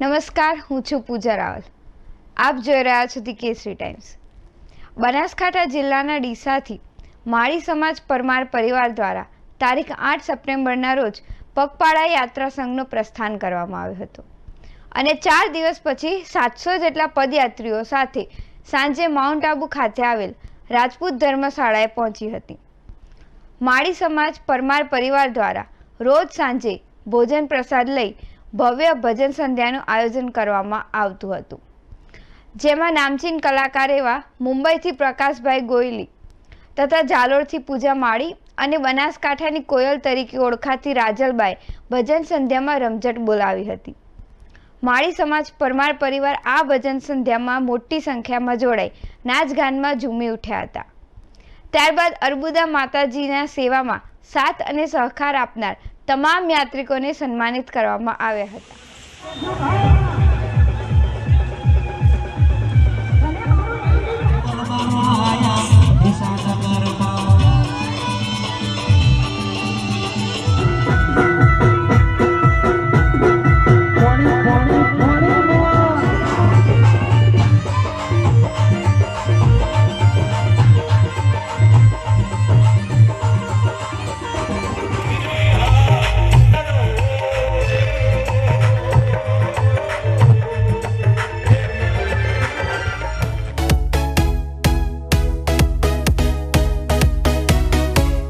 નમસ્કાર, હું છું પૂજા રાવલ. આપ જોઈ રહ્યા છો ધી કેસરી ટાઈમ્સ. બનાસકાંઠા જિલ્લાના ડીસાથી માળી સમાજ પરમાર પરિવાર દ્વારા તારીખ આઠ સપ્ટેમ્બરના રોજ પગપાળા યાત્રા સંઘનું પ્રસ્થાન કરવામાં આવ્યું હતું. અને ચાર દિવસ પછી સાતસો જેટલા પદયાત્રીઓ સાથે સાંજે માઉન્ટ આબુ ખાતે આવેલ રાજપૂત ધર્મશાળાએ પહોંચી હતી. માળી સમાજ પરમાર પરિવાર દ્વારા રોજ સાંજે ભોજન પ્રસાદ લઈ ભવ્ય ભજન સંધ્યાનું આયોજન કરવામાં આવતું હતું. જેમાં નામચીન કલાકાર એવા મુંબઈથી પ્રકાશભાઈ ગોયલી તથા જાલોરથી પૂજા માળી અને બનાસકાંઠાની કોયલ તરીકે ઓળખાતી રાજલબાઈ ભજન સંધ્યામાં રમઝટ બોલાવી હતી. માળી સમાજ પરમાર પરિવાર આ ભજન સંધ્યામાં મોટી સંખ્યામાં જોડાઈ નાચગાનમાં ઝૂમી ઉઠ્યા હતા. ત્યારબાદ અર્બુદા માતાજીના સેવામાં સાથ અને સહકાર આપનાર તમામ યાત્રિકોને સન્માનિત કરવામાં આવ્યા હતા